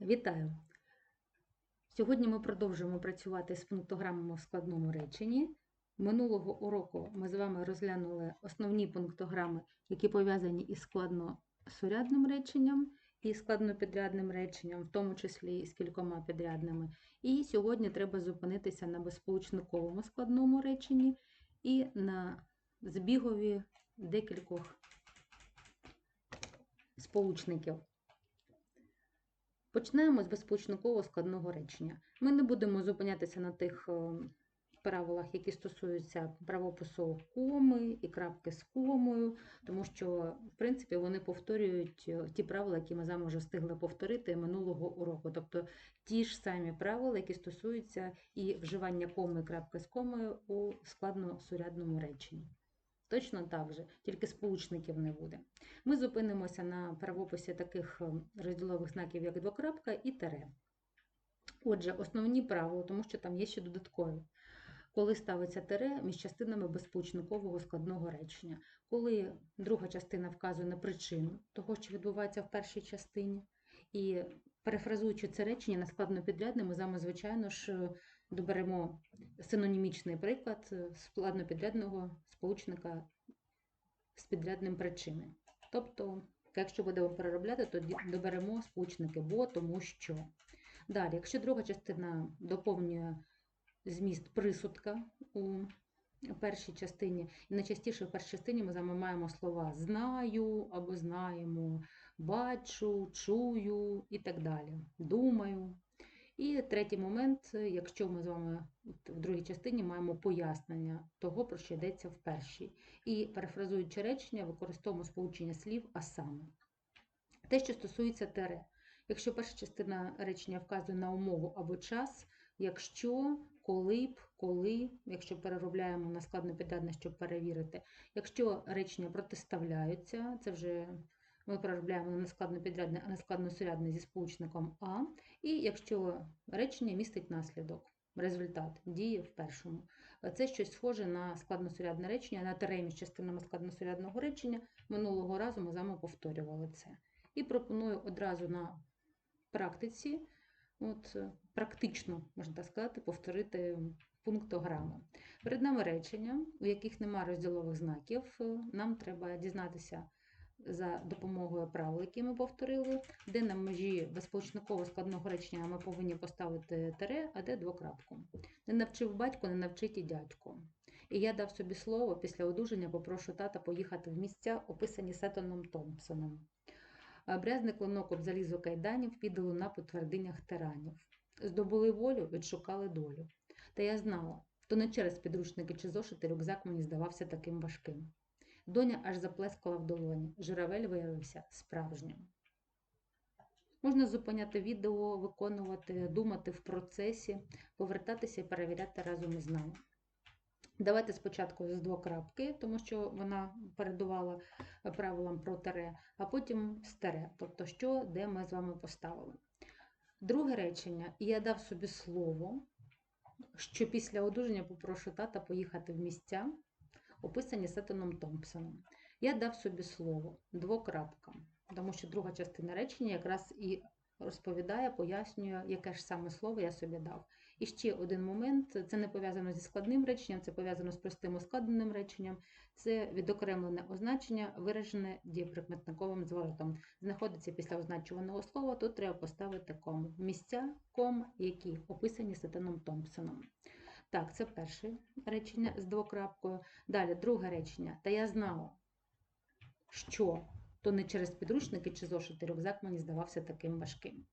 Вітаю! Сьогодні ми продовжуємо працювати з пунктограмами в складному реченні. Минулого уроку ми з вами розглянули основні пунктограми, які пов'язані із складносурядним реченням і складнопідрядним реченням, в тому числі і з кількома підрядними. І сьогодні треба зупинитися на безсполучниковому складному реченні і на збігові декількох сполучників. Почнемо з безсполучникового складного речення. Ми не будемо зупинятися на тих е, правилах, які стосуються правопису коми і крапки з комою, тому що, в принципі, вони повторюють е, ті правила, які ми з вами вже встигли повторити минулого уроку. Тобто ті ж самі правила, які стосуються і вживання коми і крапки з комою у складносурядному реченні. Точно так же, тільки сполучників не буде. Ми зупинимося на правописі таких е, розділових знаків, як двокрапка і тере. Отже, основні правила, тому що там є ще додаткові. Коли ставиться тере між частинами безсполучникового складного речення, коли друга частина вказує на причину того, що відбувається в першій частині, і перефразуючи це речення на складнопідрядне, ми з вами, звичайно ж, доберемо синонімічний приклад складнопідрядного сполучника з підрядним причини. Тобто, якщо будемо переробляти, то доберемо сполучники бо, тому що. Далі, якщо друга частина доповнює зміст присудка у першій частині, і найчастіше в першій частині ми маємо слова знаю або знаємо, бачу, чую і так далі. Думаю. І третій момент, якщо ми з вами в другій частині маємо пояснення того, про що йдеться в першій. І перефразуючи речення, використовуємо сполучення слів, а саме. Те, що стосується тере. Якщо перша частина речення вказує на умову або час, якщо, коли б, коли, якщо переробляємо на складнопіддадне, щоб перевірити, якщо речення протиставляються, це вже ми переробляємо на нескладнопідрядне, а не складносурядне зі сполучником А, і якщо речення містить наслідок, результат дії в першому. Це щось схоже на складносурядне речення, на теремі з частинами складносурядного речення. Минулого разу ми з вами повторювали це. І пропоную одразу на практиці, от, практично, можна так сказати, повторити пунктограму. Перед нами речення, у яких немає розділових знаків. Нам треба дізнатися за допомогою правил, які ми повторили, де на межі безполучниково складного речення ми повинні поставити тере, а де двокрапку. Не навчив батько, не навчить і дядько. І я дав собі слово після одужання попрошу тата поїхати в місця, описані Сеттоном Томпсоном. Брязний клинок об залізо кайданів піде луна по твердинях тиранів. Здобули волю, відшукали долю. Та я знала, то не через підручники чи зошити рюкзак мені здавався таким важким. Доня аж заплескала в долоні. Журавель виявився справжнім. Можна зупиняти відео, виконувати, думати в процесі, повертатися і перевіряти разом із нами. Давайте спочатку з двокрапки, тому що вона передувала правилам про тере, а потім з тере, тобто що, де ми з вами поставили. Друге речення, і я дав собі слово, що після одужання попрошу тата поїхати в місця, описані Сеттоном Томпсоном. Я дав собі слово двокрапка, тому що друга частина речення якраз і розповідає, пояснює, яке ж саме слово я собі дав. І ще один момент: це не пов'язано зі складним реченням, це пов'язано з простим ускладненим реченням, це відокремлене означення, виражене дієприкметниковим зворотом. Знаходиться після означуваного слова, тут треба поставити кому. Місця ком, які описані Сетаном Томпсоном. Так, це перше речення з двокрапкою. Далі друге речення. Та я знала, що то не через підручники чи зошити рюкзак мені здавався таким важким.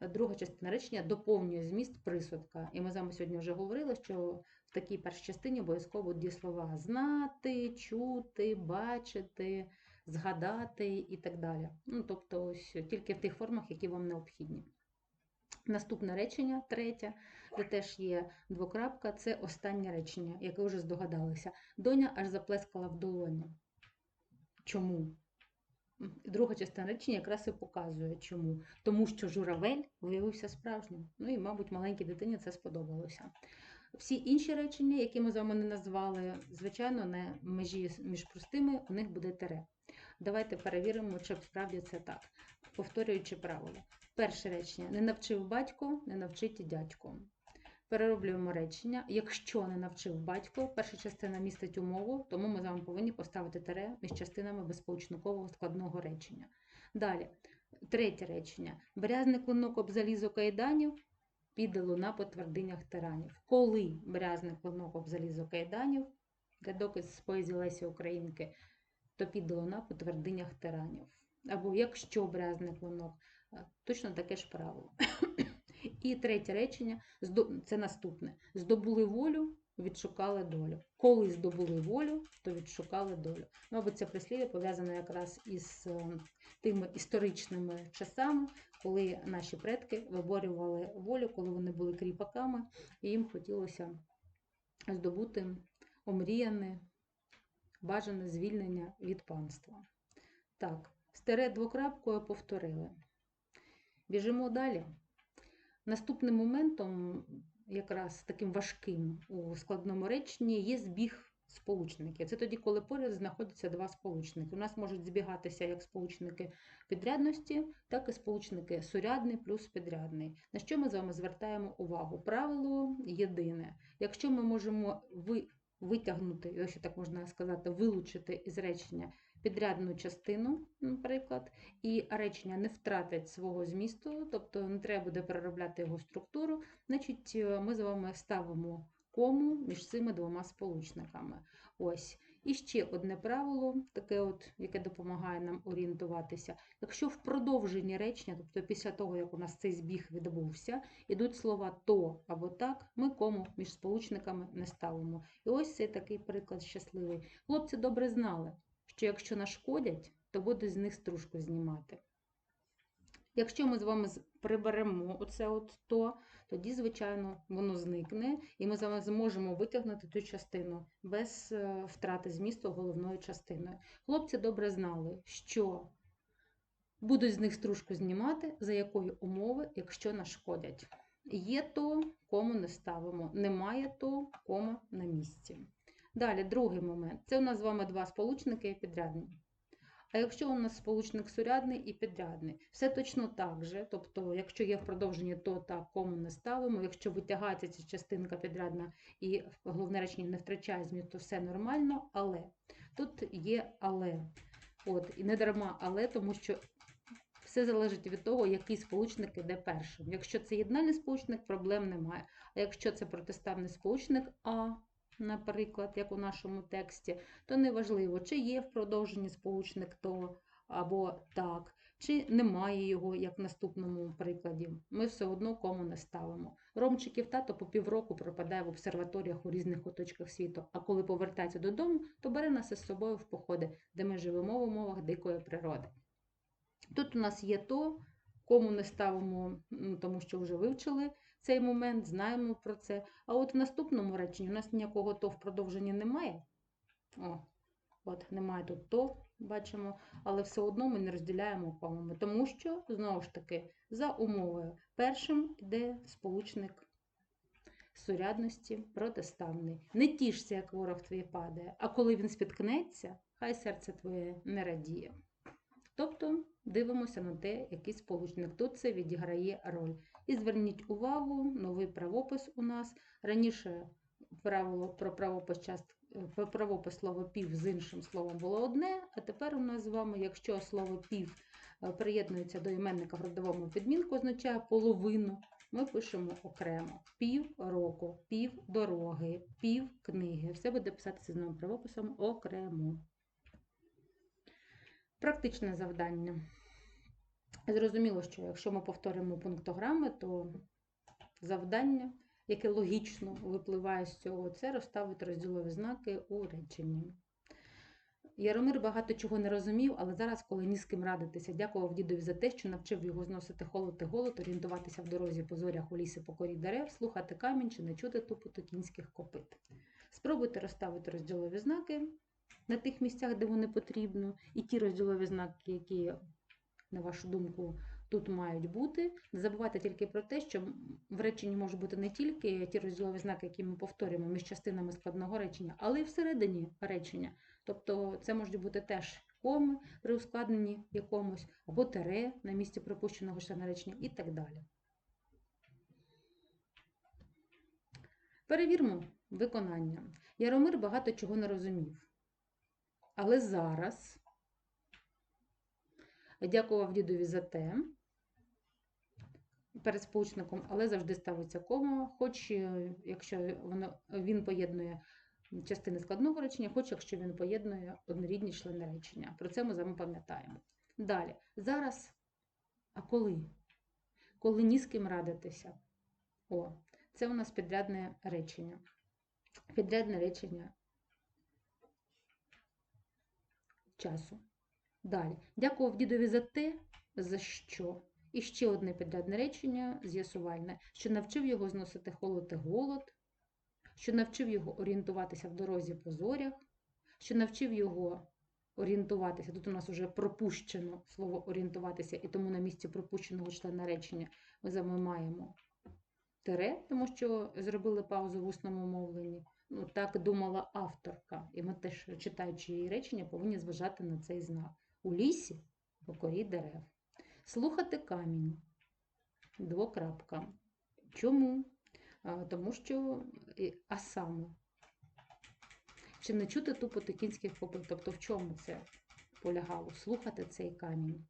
Друга частина речення доповнює зміст присудка. І ми з вами сьогодні вже говорили, що в такій першій частині обов'язково дієслова знати, чути, бачити, згадати і так далі. Ну, Тобто, ось тільки в тих формах, які вам необхідні. Наступне речення, третє, де теж є двокрапка, це останнє речення, яке вже здогадалися. Доня аж заплескала в долоні. Чому? Друга частина речення якраз і показує, чому. Тому що журавель виявився справжнім. Ну і, мабуть, маленькій дитині це сподобалося. Всі інші речення, які ми з вами не назвали, звичайно, на межі між простими у них буде тере. Давайте перевіримо, чи справді це так. Повторюючи правило. Перше речення. Не навчив батько, не навчить і дядько. Перероблюємо речення. Якщо не навчив батько, перша частина містить умову, тому ми з вами повинні поставити тире між частинами безполучникового складного речення. Далі, третє речення. Брязний клинок об залізо кайданів, піде луна по твердинях тиранів. Коли брязний клинок об залізо кайданів, рядок із поезії Лесі Українки, то піде луна по твердинях тиранів. Або якщо брязний клинок, точно таке ж правило. І третє речення це наступне: здобули волю, відшукали долю. Коли здобули волю, то відшукали долю. Мабуть, це прислів'я пов'язане якраз із е, тими історичними часами, коли наші предки виборювали волю, коли вони були кріпаками, і їм хотілося здобути омріяне, бажане звільнення від панства. Так, стере двокрапкою повторили. Біжимо далі. Наступним моментом, якраз таким важким у складному реченні, є збіг сполучників. Це тоді, коли поряд знаходяться два сполучники. У нас можуть збігатися як сполучники підрядності, так і сполучники сурядний плюс підрядний. На що ми з вами звертаємо увагу? Правило єдине. Якщо ми можемо ви, витягнути, якщо так можна сказати, вилучити із речення підрядну частину, наприклад, і речення не втратить свого змісту, тобто не треба буде переробляти його структуру, значить е, ми з вами ставимо кому між цими двома сполучниками. Ось. І ще одне правило, таке от, яке допомагає нам орієнтуватися. Якщо в продовженні речення, тобто після того, як у нас цей збіг відбувся, ідуть слова то або так, ми кому між сполучниками не ставимо. І ось цей такий приклад щасливий. Хлопці добре знали, що якщо нашкодять, то будуть з них стружку знімати. Якщо ми з вами приберемо оце от то, тоді, звичайно, воно зникне, і ми з вами зможемо витягнути ту частину без е, втрати змісту головною частиною. Хлопці добре знали, що будуть з них стружку знімати, за якої умови, якщо нашкодять. Є то, кому не ставимо. Немає то, кома на місці. Далі, другий момент. Це у нас з вами два сполучники і підрядні. А якщо у нас сполучник сурядний і підрядний, все точно так же. Тобто, якщо є в продовженні то так, кому не ставимо. Якщо витягається ця частинка підрядна і головне речення не втрачає зміст, то все нормально, але тут є але. От, і не дарма але, тому що все залежить від того, який сполучник іде першим. Якщо це єднальний сполучник, проблем немає. А якщо це протиставний сполучник А, наприклад, як у нашому тексті, то неважливо, чи є в продовженні сполучник то або так, чи немає його, як в наступному прикладі. Ми все одно кому не ставимо. Ромчиків тато по півроку пропадає в обсерваторіях у різних куточках світу, а коли повертається додому, то бере нас із собою в походи, де ми живемо в умовах дикої природи. Тут у нас є то, кому не ставимо, тому що вже вивчили цей момент, знаємо про це. А от в наступному реченні у нас ніякого то в продовженні немає. О, от немає тут то, бачимо, але все одно ми не розділяємо комами, тому що, знову ж таки, за умовою першим йде сполучник сурядності протиставний. Не тішся, як ворог твій падає, а коли він спіткнеться, хай серце твоє не радіє. Тобто дивимося на те, який сполучник тут це відіграє роль. І зверніть увагу, новий правопис у нас. Раніше правило про правопис, част- про правопис слово пів з іншим словом було одне, а тепер у нас з вами, якщо слово пів е, приєднується до іменника в родовому підмінку, означає половину, ми пишемо окремо. Пів року, пів дороги, пів книги. Все буде писатися з новим правописом окремо. Практичне завдання. Зрозуміло, що якщо ми повторимо пунктограми, то завдання, яке логічно випливає з цього, це розставити розділові знаки у реченні. Яромир багато чого не розумів, але зараз, коли ні з ким радитися, дякував дідові за те, що навчив його зносити холод і голод, орієнтуватися в дорозі по зорях у лісі по корі дерев, слухати камінь чи не чути тупоту кінських копит. Спробуйте розставити розділові знаки на тих місцях, де вони потрібно, і ті розділові знаки, які, на вашу думку, тут мають бути. Не забувайте тільки про те, що в реченні можуть бути не тільки ті розділові знаки, які ми повторюємо між частинами складного речення, але й всередині речення. Тобто це можуть бути теж коми при ускладненні якомусь, або тере на місці пропущеного члена речення і так далі. Перевірмо виконання. Яромир багато чого не розумів. Але зараз дякував дідові за те, перед сполучником, але завжди ставиться кома, хоч е, якщо воно, він поєднує частини складного речення, хоч якщо він поєднує однорідні члени речення. Про це ми з вами пам'ятаємо. Далі. Зараз, а коли? Коли ні з ким радитися. О, це у нас підрядне речення. Підрядне речення часу. Далі. Дякував дідові за те, за що. І ще одне підрядне речення з'ясувальне, що навчив його зносити холод і голод, що навчив його орієнтуватися в дорозі по зорях, що навчив його орієнтуватися. Тут у нас вже пропущено слово орієнтуватися, і тому на місці пропущеного члена речення ми маємо тире, тому що зробили паузу в усному мовленні. Ну, так думала авторка. І ми теж, читаючи її речення, повинні зважати на цей знак. У лісі по корі дерев. Слухати камінь. Двокрапка. Чому? Тому що, а саме, чи не чути тупоту кінських копит? Тобто в чому це полягало? Слухати цей камінь.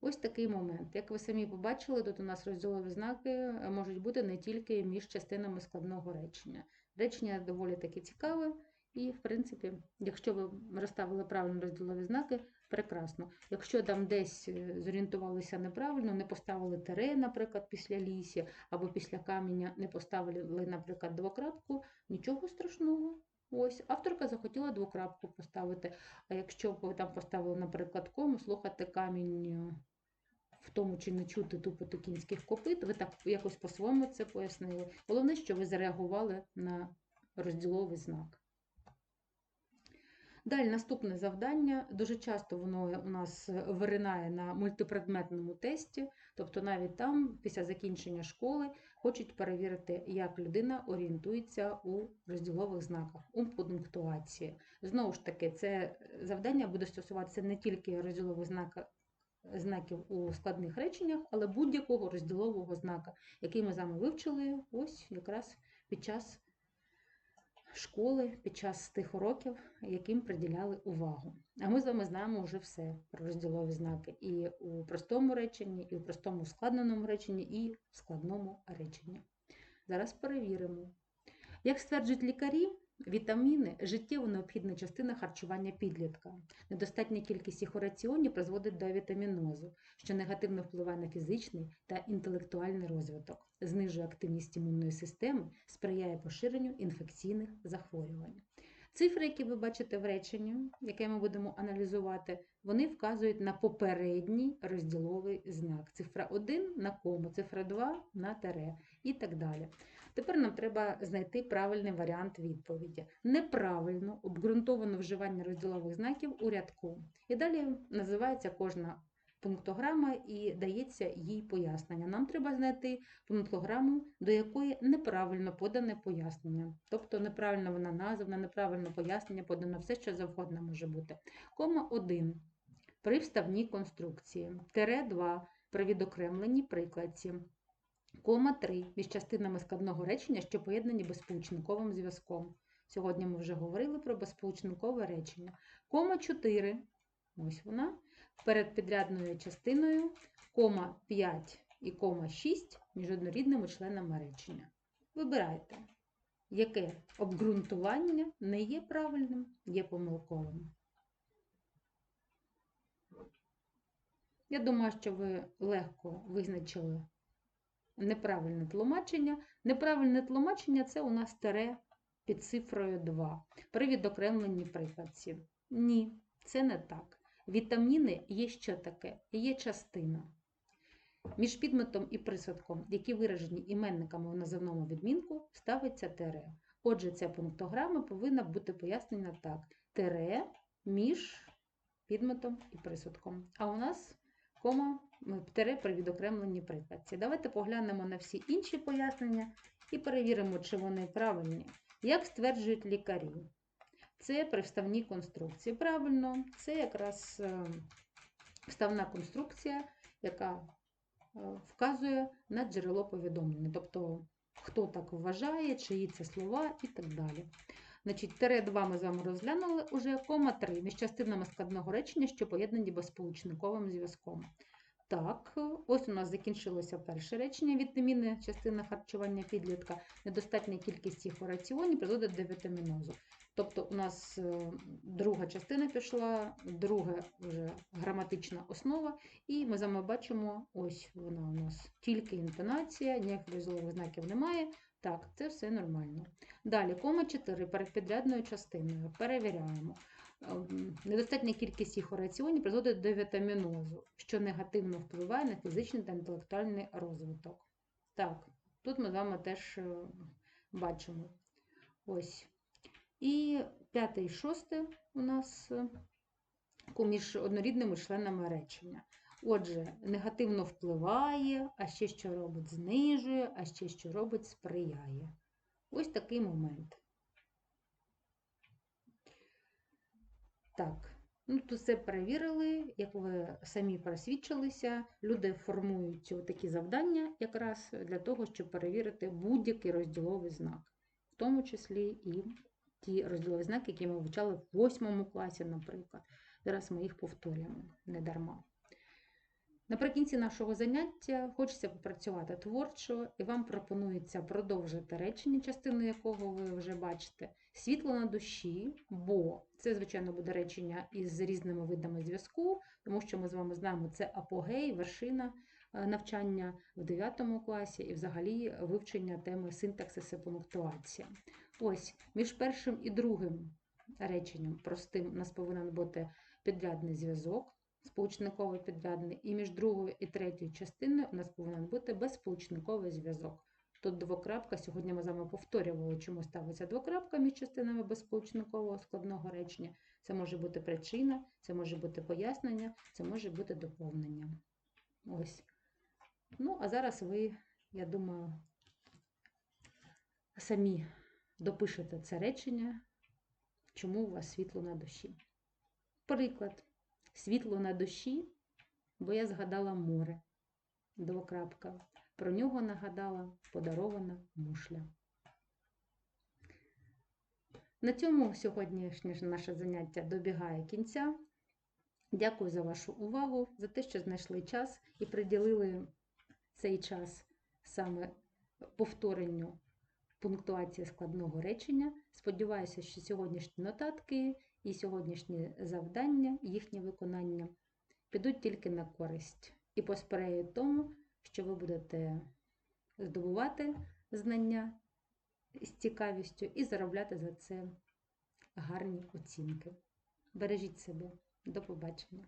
Ось такий момент. Як ви самі побачили, тут у нас розділові знаки е, можуть бути не тільки між частинами складного речення. Речення доволі таки цікаве, і, в принципі, якщо ви розставили правильно розділові знаки, прекрасно. Якщо там десь е, зорієнтувалися неправильно, не поставили тире, наприклад, після лісі, або після каменя не поставили, наприклад, двокрапку, нічого страшного. Ось, авторка захотіла двокрапку поставити. А якщо б ви там поставили, наприклад, кому, слухати камінь е, в тому, чи не чути тупоту кінських копит, ви так якось по-своєму це пояснили. Головне, що ви зареагували на розділовий знак. Далі наступне завдання. Дуже часто воно у нас виринає на мультипредметному тесті, тобто навіть там, після закінчення школи, хочуть перевірити, як людина орієнтується у розділових знаках, у пунктуації. Знову ж таки, це завдання буде стосуватися не тільки розділових знаків, знаків у складних реченнях, але будь-якого розділового знака, який ми з вами вивчили ось якраз під час школи, під час тих уроків, яким приділяли увагу. А ми з вами знаємо вже все про розділові знаки і у простому реченні, і у простому складненому реченні, і в складному реченні. Зараз перевіримо. Як стверджують лікарі, вітаміни життєво необхідна частина харчування підлітка. Недостатня кількість їх у раціоні призводить до вітамінозу, що негативно впливає на фізичний та інтелектуальний розвиток, знижує активність імунної системи, сприяє поширенню інфекційних захворювань. Цифри, які ви бачите в реченні, яке ми будемо аналізувати, вони вказують на попередній розділовий знак. Цифра 1 на кому, цифра 2 на тере і так далі. Тепер нам треба знайти правильний варіант відповіді. Неправильно обґрунтовано вживання розділових знаків у рядку. І далі називається кожна пунктограма і дається їй пояснення. Нам треба знайти пунктограму, до якої неправильно подане пояснення. Тобто неправильно вона названа, неправильно пояснення подано, все, що завгодно може бути. Кома 1 при вставній конструкції. Тере 2 при відокремленій прикладці. Кома 3 між частинами складного речення, що поєднані безсполучниковим зв'язком. Сьогодні ми вже говорили про безсполучникове речення. Кома 4, ось вона, перед підрядною частиною, кома 5 і кома 6 між однорідними членами речення. Вибирайте, яке обґрунтування не є правильним, є помилковим. Я думаю, що ви легко визначили неправильне тлумачення. Неправильне тлумачення це у нас тере під цифрою 2 при відокремленні прикладці. Ні, це не так. Вітаміни є що таке? Є частина. Між підметом і присадком, які виражені іменниками в називному відмінку, ставиться тере. Отже, ця пунктограма повинна бути пояснена так: тере між підметом і присадком. А у нас кома тере при відокремленні прикладці. Давайте поглянемо на всі інші пояснення і перевіримо, чи вони правильні. Як стверджують лікарі, Це приставні конструкції. Правильно, це якраз е, вставна конструкція, яка е, вказує на джерело повідомлення. Тобто, хто так вважає, чиї це слова і так далі. Значить, тире 2 ми з вами розглянули уже, кома 3 між частинами складного речення, що поєднані безсполучниковим зв'язком. Так, ось у нас закінчилося перше речення. Вітаміни, частина харчування підлітка, недостатня кількість їх у раціоні призводить до вітамінозу. Тобто у нас е, друга частина пішла, друга вже граматична основа, і ми з вами бачимо, ось вона у нас тільки інтонація, ніяких розділових знаків немає. Так, це все нормально. Далі, кома 4 перед підрядною частиною. Перевіряємо. Ем, Недостатня кількість їх у раціоні призводить до вітамінозу, що негативно впливає на фізичний та інтелектуальний розвиток. Так, тут ми з вами теж е, бачимо. Ось. І п'яте і шосте у нас е, між однорідними членами речення. Отже, негативно впливає, а ще що робить, знижує, а ще що робить, сприяє. Ось такий момент. Так, ну тут все перевірили, як ви самі просвідчилися, люди формують такі завдання якраз для того, щоб перевірити будь-який розділовий знак, в тому числі і ті розділові знаки, які ми вивчали в восьмому класі, наприклад. Зараз ми їх повторюємо не дарма. Наприкінці нашого заняття хочеться попрацювати творчо, і вам пропонується продовжити речення, частину якого ви вже бачите, світло на душі, бо це, звичайно, буде речення із різними видами зв'язку, тому що ми з вами знаємо, це апогей, вершина е, навчання в 9 класі і взагалі вивчення теми синтаксис і пунктуація. Ось між першим і другим реченням простим у нас повинен бути підрядний зв'язок сполучниковий підрядний, і між другою і третьою частиною у нас повинен бути безсполучниковий зв'язок. Тут двокрапка, сьогодні ми з вами повторювали, чому ставиться двокрапка між частинами безсполучникового складного речення. Це може бути причина, це може бути пояснення, це може бути доповнення. Ось. Ну, а зараз ви, я думаю, самі допишете це речення, чому у вас світло на душі. Приклад світло на душі, бо я згадала море. Двокрапка. Про нього нагадала подарована мушля. На цьому сьогоднішнє наше заняття добігає кінця. Дякую за вашу увагу, за те, що знайшли час і приділили цей час саме повторенню пунктуації складного речення. Сподіваюся, що сьогоднішні нотатки і сьогоднішні завдання, їхнє виконання підуть тільки на користь і посприяють тому, що ви будете здобувати знання з цікавістю і заробляти за це гарні оцінки. Бережіть себе. До побачення!